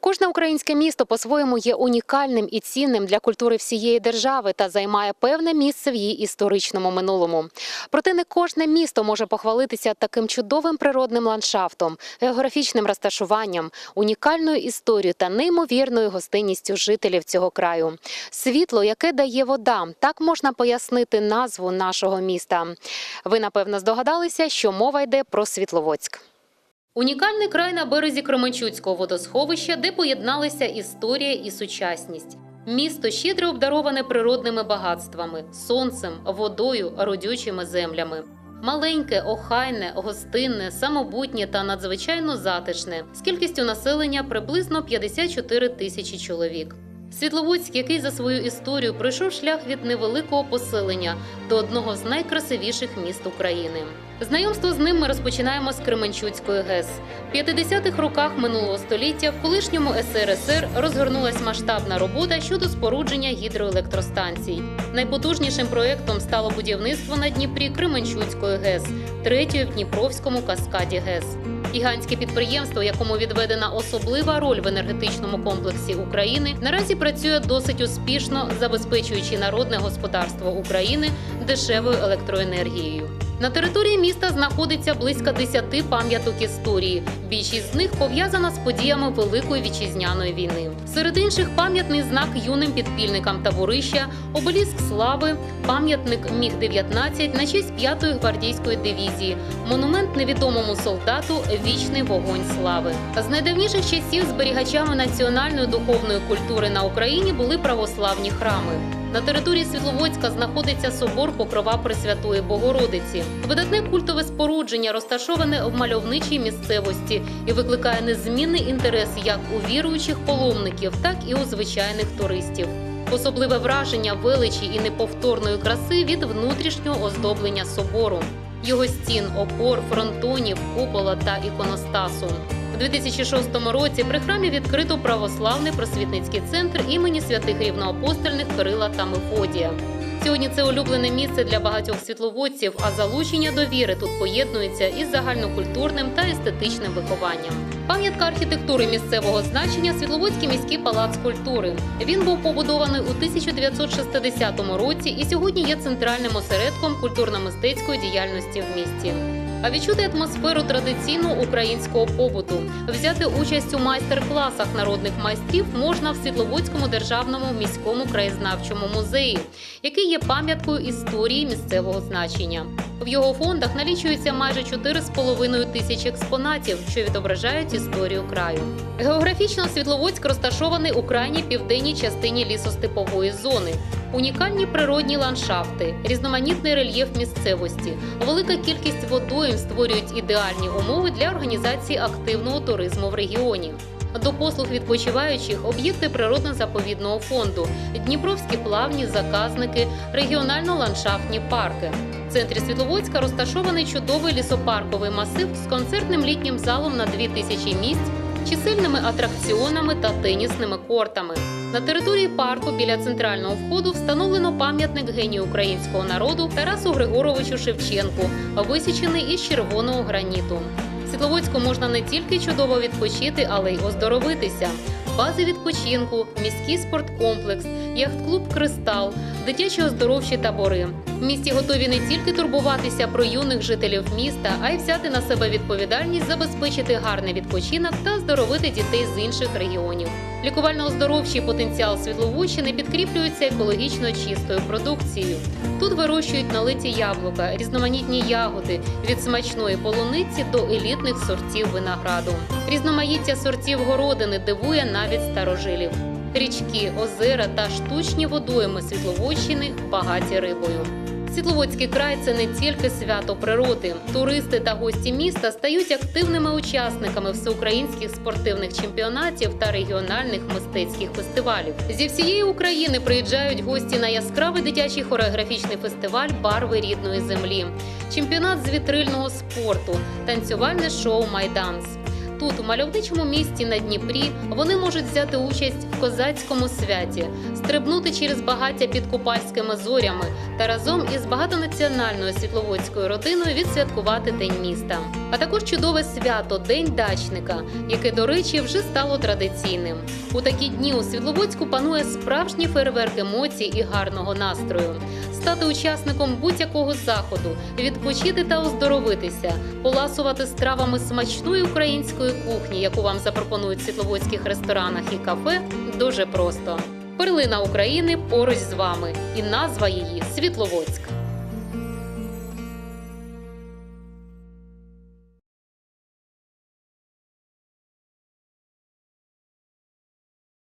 Кожне українське місто по-своєму є унікальним і цінним для культури всієї держави та займає певне місце в її історичному минулому. Проте не кожне місто може похвалитися таким чудовим природним ландшафтом, географічним розташуванням, унікальною історією та неймовірною гостинністю жителів цього краю. Світло, яке дає вода, так можна пояснити назву нашого міста. Ви напевно здогадалися, що мова йде про Світловодськ. Унікальний край на березі Кременчуцького водосховища, де поєдналися історія і сучасність. Місто щедро обдароване природними багатствами, сонцем, водою, родючими землями. Маленьке, охайне, гостинне, самобутнє та надзвичайно затишне, з кількістю населення приблизно 54 тисячі чоловік. Світловодськ, який за свою історію пройшов шлях від невеликого поселення до одного з найкрасивіших міст України. Знайомство з ним ми розпочинаємо з Кременчуцької ГЕС. В 50-х роках минулого століття в колишньому СРСР розгорнулась масштабна робота щодо спорудження гідроелектростанцій. Найпотужнішим проєктом стало будівництво на Дніпрі Кременчуцької ГЕС, третьої в Дніпровському каскаді ГЕС. Гігантське підприємство, якому відведена особлива роль в енергетичному комплексі України, наразі працює досить успішно, забезпечуючи народне господарство України дешевою електроенергією. На території міста знаходиться близько 10 пам'яток історії. Більшість з них пов'язана з подіями Великої вітчизняної війни. Серед інших пам'ятний знак юним підпільникам таборища, обеліск слави, пам'ятник Міг 19 на честь 5-ї гвардійської дивізії, монумент невідомому солдату Вічний вогонь слави. З найдавніших часів зберігачами національної духовної культури на Україні були православні храми. На території Світловодська знаходиться собор Покрова Пресвятої Богородиці. Видатне культове спорудження розташоване в мальовничій місцевості і викликає незмінний інтерес як у віруючих паломників, так і у звичайних туристів. Особливе враження величі і неповторної краси від внутрішнього оздоблення собору, його стін, опор, фронтонів, купола та іконостасу. У 2006 році при храмі відкрито православний просвітницький центр імені святих рівноапостольних Кирила та Мефодія. Сьогодні це улюблене місце для багатьох світловодців, а залучення до віри тут поєднується із загальнокультурним та естетичним вихованням. Пам'ятка архітектури місцевого значення Світловодський міський палац культури. Він був побудований у 1960 році і сьогодні є центральним осередком культурно-мистецької діяльності в місті. А відчути атмосферу традиційного українського побуту, взяти участь у майстер-класах народних майстрів можна в Світловодському державному міському краєзнавчому музеї, який є пам'яткою історії місцевого значення. В його фондах налічується майже 4,5 тисяч експонатів, що відображають історію краю. Географічно Світловодськ розташований у крайній південній частині лісостепової зони. Унікальні природні ландшафти, різноманітний рельєф місцевості, велика кількість водойм створюють ідеальні умови для організації активного туризму в регіоні. До послуг відпочиваючих об'єкти природно-заповідного фонду, Дніпровські плавні заказники, регіонально-ландшафтні парки. В центрі Світловодська розташований чудовий лісопарковий масив з концертним літнім залом на 2000 місць, чисельними атракціонами та тенісними кортами. На території парку біля центрального входу встановлено пам'ятник генію українського народу Тарасу Григоровичу Шевченку, висічений із червоного граніту. В Світловодську можна не тільки чудово відпочити, але й оздоровитися. Бази відпочинку, міський спорткомплекс, яхт-клуб Кристал, дитячі оздоровчі табори. В місті готові не тільки турбуватися про юних жителів міста, а й взяти на себе відповідальність забезпечити гарний відпочинок та здоровити дітей з інших регіонів. Лікувально-оздоровчий потенціал Світловодщини підкріплюється екологічно чистою продукцією. Тут вирощують налиті яблука, різноманітні ягоди від смачної полуниці до елітних сортів винограду. Різноманіття сортів городини дивує навіть старожилів. Річки, озера та штучні водойми Світловодщини багаті рибою. Світловодський край це не тільки свято природи. Туристи та гості міста стають активними учасниками всеукраїнських спортивних чемпіонатів та регіональних мистецьких фестивалів. Зі всієї України приїжджають гості на яскравий дитячий хореографічний фестиваль Барви рідної землі, чемпіонат з вітрильного спорту, танцювальне шоу Майданс. Тут, у мальовничому місті на Дніпрі, вони можуть взяти участь в козацькому святі, стрибнути через багаття під купальськими зорями та разом із багатонаціональною світловодською родиною відсвяткувати День міста. А також чудове свято День дачника, яке, до речі, вже стало традиційним. У такі дні у Світловодську панує справжній фейерверк емоцій і гарного настрою. Стати учасником будь-якого заходу, відпочити та оздоровитися, поласувати стравами смачної української кухні, яку вам запропонують в світловодських ресторанах і кафе, дуже просто. Перлина України поруч з вами, і назва її Світловодськ.